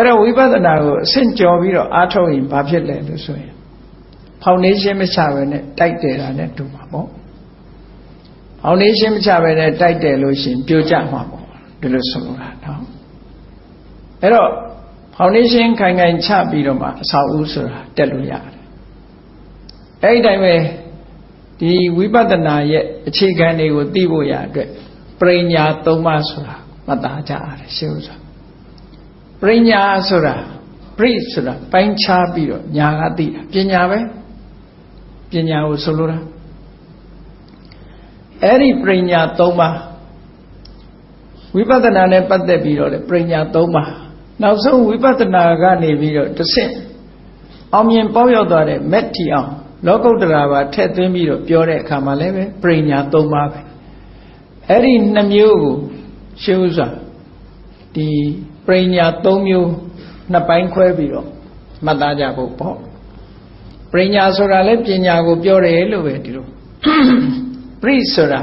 အဲ့တော့ဝိပဿနာကိုအဆင့်ကျော်ပြီးတော့အားထုတ်ရင်ဘာဖြစ်လဲလို့ဆိုရင်ဖောင်ဒေးရှင်းမချပဲနဲ့တိုက်တယ်တာနဲ့တူမှာပေါ့ဖောင်ဒေးရှင်းမချပဲနဲ့တိုက်တယ်လို့ရှိရင်ပြိုကျမှာပေါ့ဒီလိုဆိုလိုတာနော်အဲ့တော့ဖောင်ဒေးရှင်းခိုင်ခိုင်ချပြီးတော့မှအဆောက်အဦဆိုတာတက်လို့ရတယ်အဲ့ဒီတိုင်းပဲဒီဝိပဿနာရဲ့အခြေခံတွေကိုသိဖို့ရအတွက်ပရိညာ၃ပါးဆိုတာမှတ်သားကြရတယ်ရှင်းဥစွာ ပရိညာဆိုတာပရိဆိုတာပိုင်းခြားပြီးတော့ညာကသိတာပညာပဲပညာကိုဆိုလိုတာအဲ့ဒီပရိညာ၃ပါးဝိပဿနာနဲ့ပတ်သက်ပြီးတော့လေပရိညာ၃ပါးနောက်ဆုံးဝိပဿနာကနေပြီးတော့တစ်ဆင့်အောင်မြင်ပေါက်ရောက်သွားတဲ့မက်ထီအောင်လောကုတ္တရာပါထည့်သွင်းပြီးတော့ပြောတဲ့အခါမှာလည်းပဲပရိညာ၃ပါးပဲအဲ့ဒီနှမျိုးကိုရှင်းဥစွာ ဒီပရိညာ၃မျိုးနှစ်ပိုင်းခွဲပြီးတော့မှတ်သားကြဖို့ပေါ့ပရိညာဆိုတာလည်းပညာကိုပြောတယ်လို့ပဲဒီလိုပရိဆိုတာ